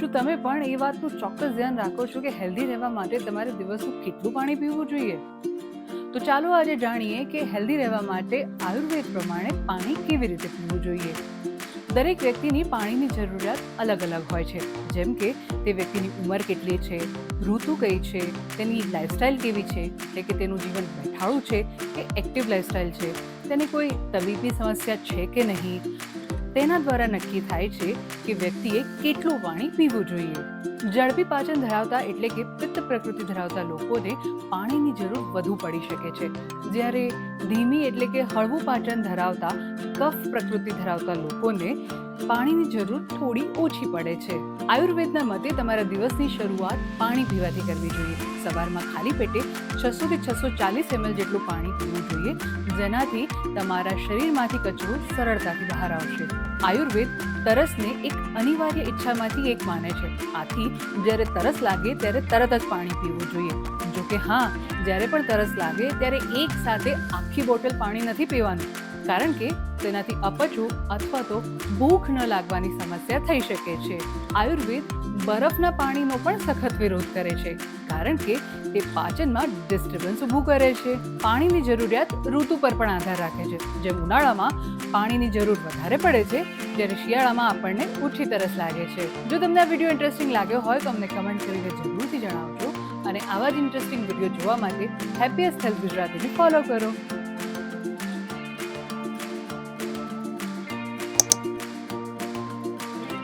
શું તમે પણ એ વાતનું ચોક્કસ ધ્યાન રાખો છો કે હેલ્ધી રહેવા માટે તમારે દિવસનું કેટલું પાણી પીવું જોઈએ? તો ચાલો આજે જાણીએ કે હેલ્ધી રહેવા માટે આયુર્વેદ પ્રમાણે પાણી કેવી રીતે પીવું જોઈએ. દરેક વ્યક્તિની પાણીની જરૂરિયાત અલગ અલગ હોય છે. જેમ કે તે વ્યક્તિની ઉંમર કેટલી છે, ઋતુ કઈ છે, તેની લાઈફસ્ટાઈલ કેવી છે, એટલે કે તેનું જીવન બેઠાળું છે કે એક્ટિવ લાઈફસ્ટાઈલ છે, તેને કોઈ તબીબી સમસ્યા છે કે નહીં? તેના દ્વારા નક્કી થાય છે કે વ્યક્તિએ કેટલું પાણી પીવું જોઈએ. ઝડપી પાચન ધરાવતા એટલે કે પિત્ત પ્રકૃતિ ધરાવતા લોકોને પાણીની જરૂર વધુ પડી શકે છે. જ્યારે ધીમી એટલે કે હળવું પાચન ધરાવતા કફ પ્રકૃતિ ધરાવતા લોકોને પાણીની જરૂર થોડી ઓછી પડે છે. આયુર્વેદના મતે તમારા દિવસની શરૂઆત પાણી પીવાથી કરવી જોઈએ. સવારમાં ખાલી પેટે છસો થી છસો ચાલીસ એમએલ જેટલું પાણી પીવું જોઈએ, જેનાથી તમારા શરીરમાંથી કચરો સરળતાથી બહાર આવશે. આયુર્વેદ તરસને એક અનિવાર્ય ઈચ્છામાંથી એક માને છે. આથી જ્યારે તરસ લાગે ત્યારે તરત જ પાણી પીવું જોઈએ. જો કે હા, જ્યારે પણ તરસ લાગે ત્યારે એક સાથે આખી બોટલ પાણી નથી પીવાનું. કારણ કે તેનાથી અપચો અથવા તો ભૂખ ન લાગવાની સમસ્યા થઈ શકે છે. આયુર્વેદ બરફના પાણીનો પણ સખત વિરોધ કરે છે, કારણ કે તે પાચનમાં ડિસ્ટર્બન્સ ઊભું કરે છે. પાણીની જરૂરિયાત ઋતુ પર પણ આધાર રાખે છે. જેમ ઉનાળામાં પાણીની જરૂર વધારે પડે છે જ્યારે શિયાળામાં આપણને ઓછી તરસ લાગે છે. જો તમને આ વીડિયો ઇન્ટરેસ્ટિંગ લાગ્યો હોય તો અમને કમેન્ટ કરીને જરૂરથી જણાવજો અને આવા જ ઇન્ટરેસ્ટિંગ વીડિયો જોવા માટે હેપીએસ્ટ હેલ્થ ગુજરાતીને ફોલો કરો.